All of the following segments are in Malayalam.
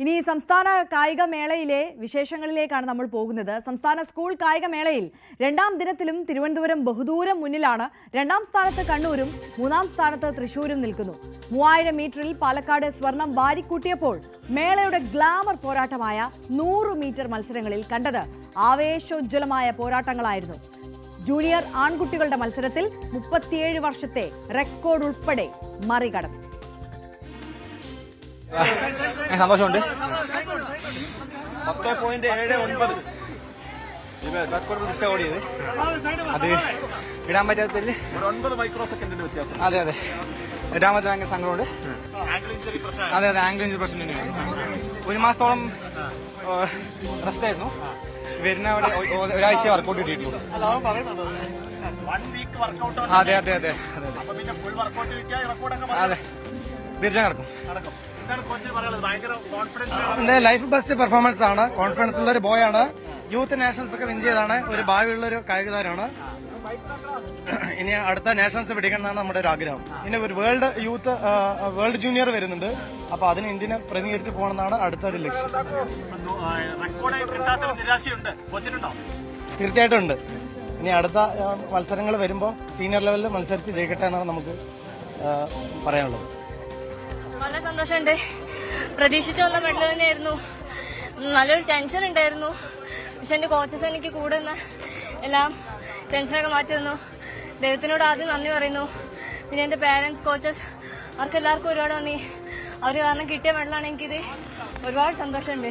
ഇനി സംസ്ഥാന കായിക മേളയിലെ വിശേഷങ്ങളിലേക്കാണ് നമ്മൾ പോകുന്നത്. സംസ്ഥാന സ്കൂൾ കായിക മേളയിൽ രണ്ടാം ദിനത്തിലും തിരുവനന്തപുരം ബഹുദൂരം മുന്നിലാണ്. രണ്ടാം സ്ഥാനത്ത് കണ്ണൂരും മൂന്നാം സ്ഥാനത്ത് തൃശൂരും നിൽക്കുന്നു. മൂവായിരം മീറ്ററിൽ പാലക്കാട് സ്വർണം വാരിക്കൂട്ടിയപ്പോൾ മേളയുടെ ഗ്ലാമർ പോരാട്ടമായ നൂറ് മീറ്റർ മത്സരങ്ങളിൽ കണ്ടത് ആവേശോജ്വലമായ പോരാട്ടങ്ങളായിരുന്നു. ജൂനിയർ ആൺകുട്ടികളുടെ മത്സരത്തിൽ മുപ്പത്തിയേഴ് വർഷത്തെ റെക്കോർഡ് ഉൾപ്പെടെ മറികടന്നു. സന്തോഷമുണ്ട്. പത്ത് പോയിന്റ് ഏഴ് ഒൻപത്. ഓടിയത് അത് ഇടാൻ പറ്റാത്തതിൽ ഒൻപത് മൈക്രോ സെക്കൻഡിന്റെ വ്യത്യാസം അതെ അതെ. പറ്റാൻ ഭയങ്കര സങ്കടമുണ്ട്. അതെ അതെ ആംഗിൾ ഇഞ്ച് പ്രശ്നം തന്നെയാണ്. ഒരു മാസത്തോളം റെസ്റ്റ് ആയിരുന്നു. വരുന്ന അവിടെ ഒരാഴ്ച വർക്കൗട്ട് കിട്ടിയിട്ടുള്ളൂ. അതെ അതെ അതെ അതെ അതെ. തീർച്ചയായും നടക്കും. എന്റെ ലൈഫ് ബെസ്റ്റ് പെർഫോമൻസ് ആണ്. കോൺഫിഡൻസ് ഉള്ള ഒരു ബോയ് ആണ്. യൂത്ത് നാഷണൽസ് ഒക്കെ വിൻ ചെയ്താണ് ഒരു ഭാവിയുള്ള ഒരു കായിക താരമാണ് ഇനി അടുത്ത നാഷണൽസ് പിടിക്കണമെന്നാണ് നമ്മുടെ ഒരു ആഗ്രഹം. ഇനി ഒരു വേൾഡ് യൂത്ത് വേൾഡ് ജൂനിയർ വരുന്നുണ്ട്. അപ്പൊ അതിന് ഇന്ത്യനെ പ്രതിനിധീകരിച്ച് പോകണമെന്നാണ് അടുത്ത ഒരു ലക്ഷ്യം തീർച്ചയായിട്ടും ഉണ്ട്. ഇനി അടുത്ത മത്സരങ്ങൾ വരുമ്പോൾ സീനിയർ ലെവലിൽ മത്സരിച്ച് ജയിക്കട്ടെ എന്നാണ് നമുക്ക് പറയാനുള്ളത്. വളരെ സന്തോഷമുണ്ട്. പ്രതീക്ഷിച്ച വന്ന മെഡൽ തന്നെയായിരുന്നു. നല്ലൊരു ടെൻഷൻ ഉണ്ടായിരുന്നു. പക്ഷെ എന്റെ കോച്ചസ് എനിക്ക് കൂടെ നിന്ന് എല്ലാം ടെൻഷനൊക്കെ മാറ്റി തന്നു. ദൈവത്തിനോട് ആദ്യം നന്ദി പറയുന്നു. പിന്നെ എന്റെ പേരൻസ് കോച്ചസ് അവർക്ക് എല്ലാവർക്കും ഒരുപാട് നന്ദി. അവർ കാരണം കിട്ടിയ മെഡലാണ് എനിക്കിത് ഒരുപാട് സന്തോഷമുണ്ട്.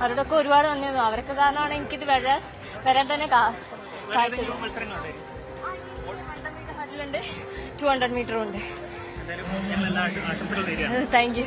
അവരോടൊക്കെ ഒരുപാട് നന്ദി. തന്നു അവരൊക്കെ കാരണമാണ് എനിക്കിത് വരാൻ വരാൻ തന്നെ സാധിച്ചത്. ടു ഹൺഡ്രഡ് മീറ്ററും ഉണ്ട്. താങ്ക് യു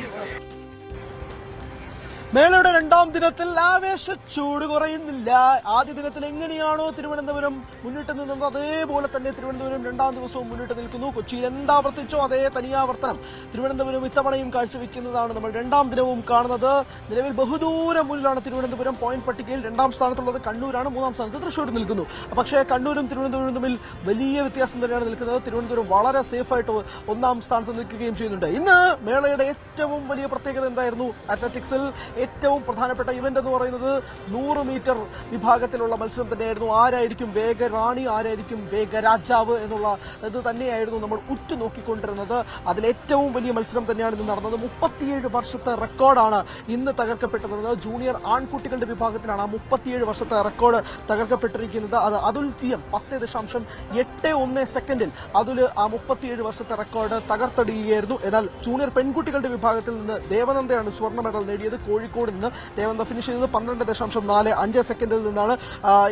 മേളയുടെ രണ്ടാം ദിനത്തിൽ ആവേശ ചൂട് കുറയുന്നില്ല. ആദ്യ ദിനത്തിൽ എങ്ങനെയാണോ തിരുവനന്തപുരം മുന്നിട്ട് നിന്നത് അതേപോലെ തന്നെ തിരുവനന്തപുരം രണ്ടാം ദിവസവും മുന്നിട്ട് നിൽക്കുന്നു. കൊച്ചിയിൽ എന്താവർത്തിച്ചോ അതേ തനിയാവർത്തനം തിരുവനന്തപുരം ഇത്തവണയും കാഴ്ചവെക്കുന്നതാണ് നമ്മൾ രണ്ടാം ദിനവും കാണുന്നത്. നിലവിൽ ബഹുദൂരം മുന്നിലാണ് തിരുവനന്തപുരം പോയിന്റ് പട്ടികയിൽ രണ്ടാം സ്ഥാനത്തുള്ളത്. കണ്ണൂരാണ് മൂന്നാം സ്ഥാനത്ത് തൃശ്ശൂർ നിൽക്കുന്നു. പക്ഷേ കണ്ണൂരും തിരുവനന്തപുരം തമ്മിൽ വലിയ വ്യത്യാസം തന്നെയാണ് നിൽക്കുന്നത്. തിരുവനന്തപുരം വളരെ സേഫായിട്ട് ഒന്നാം സ്ഥാനത്ത് നിൽക്കുകയും ചെയ്യുന്നുണ്ട്. ഇന്ന് മേളയുടെ ഏറ്റവും വലിയ പ്രത്യേകത എന്തായിരുന്നു? അത്ലറ്റിക്സിൽ ഏറ്റവും പ്രധാനപ്പെട്ട ഇവന്റ് എന്ന് പറയുന്നത് നൂറ് മീറ്റർ വിഭാഗത്തിലുള്ള മത്സരം തന്നെയായിരുന്നു. ആരായിരിക്കും വേഗറാണി ആരായിരിക്കും വേഗരാജാവ് എന്നുള്ള ഇത് തന്നെയായിരുന്നു നമ്മൾ ഉറ്റുനോക്കിക്കൊണ്ടിരുന്നത്. അതിൽ ഏറ്റവും വലിയ മത്സരം തന്നെയാണ് ഇന്ന് നടന്നത്. മുപ്പത്തിയേഴ് വർഷത്തെ റെക്കോർഡാണ് ഇന്ന് തകർക്കപ്പെട്ടത്. ജൂനിയർ ആൺകുട്ടികളുടെ വിഭാഗത്തിലാണ് ആ മുപ്പത്തിയേഴ് വർഷത്തെ റെക്കോർഡ് തകർക്കപ്പെട്ടിരിക്കുന്നത്. അത് അതുൽത്തിയം പത്ത് ദശാംശം എട്ട് ഒന്ന് സെക്കൻഡിൽ അതുൽ ആ മുപ്പത്തിയേഴ് വർഷത്തെ റെക്കോർഡ് തകർത്തടിയുകയായിരുന്നു. എന്നാൽ ജൂനിയർ പെൺകുട്ടികളുടെ വിഭാഗത്തിൽ നിന്ന് ദേവനന്ദയാണ് സ്വർണ മെഡൽ നേടിയത്. കോഴിക്കോട് നിന്ന് ദേവന്ത ഫിനിഷ് ചെയ്തത് പന്ത്രണ്ട് ദശാംശം നാല് അഞ്ച് സെക്കൻഡിൽ നിന്നാണ്.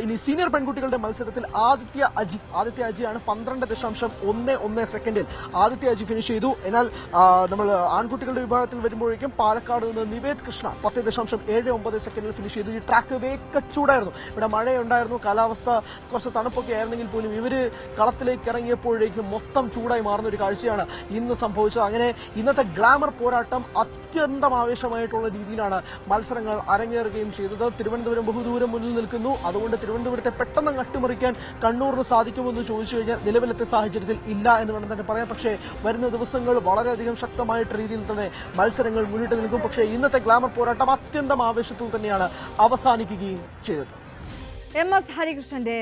ഇനി സീനിയർ പെൺകുട്ടികളുടെ മത്സരത്തിൽ ആദിത്യ അജി ആദിത്യ അജിയാണ് പന്ത്രണ്ട് ദശാംശം ഒന്ന് ഒന്ന് സെക്കൻഡിൽ ആദിത്യ അജി ഫിനിഷ് ചെയ്തു. എന്നാൽ നമ്മൾ ആൺകുട്ടികളുടെ വിഭാഗത്തിൽ വരുമ്പോഴേക്കും പാലക്കാട് നിന്ന് നിവേദ് കൃഷ്ണ പത്ത് ദശാംശം ഏഴ് ഒമ്പത് സെക്കൻഡിൽ ഫിനിഷ് ചെയ്തു. ഈ ട്രാക്ക് വേക്കച്ചൂടായിരുന്നു ഇവിടെ മഴയുണ്ടായിരുന്നു കാലാവസ്ഥ കുറച്ച് തണുപ്പൊക്കെ ആയിരുന്നെങ്കിൽ പോലും ഇവർ കളത്തിലേക്ക് ഇറങ്ങിയപ്പോഴേക്കും മൊത്തം ചൂടായി മാറുന്ന ഒരു കാഴ്ചയാണ് ഇന്ന് സംഭവിച്ചത്. അങ്ങനെ ഇന്നത്തെ ഗ്ലാമർ പോരാട്ടം അത്യന്തം ആവേശമായിട്ടുള്ള രീതിയിലാണ് മത്സരങ്ങൾ അരങ്ങേറുകയും ചെയ്തത്. തിരുവനന്തപുരം ബഹുദൂരം മുന്നിൽ നിൽക്കുന്നു. അതുകൊണ്ട് തിരുവനന്തപുരത്തെ പെട്ടെന്ന് കട്ടിമറിക്കാൻ കണ്ണൂരിന് സാധിക്കുമെന്ന് ചോദിച്ചു കഴിഞ്ഞാൽ നിലവിലത്തെ സാഹചര്യത്തിൽ ഇല്ല എന്ന് വേണം തന്നെ പറയാം. പക്ഷേ വരുന്ന ദിവസങ്ങൾ വളരെയധികം ശക്തമായിട്ട് രീതിയിൽ തന്നെ മത്സരങ്ങൾ മുന്നിട്ട് നിൽക്കും. പക്ഷേ ഇന്നത്തെ ഗ്ലാമർ പോരാട്ടം അത്യന്തം ആവേശത്തിൽ തന്നെയാണ് അവസാനിക്കുകയും ചെയ്തത്. M S ഹരികൃഷ്ണന്റെ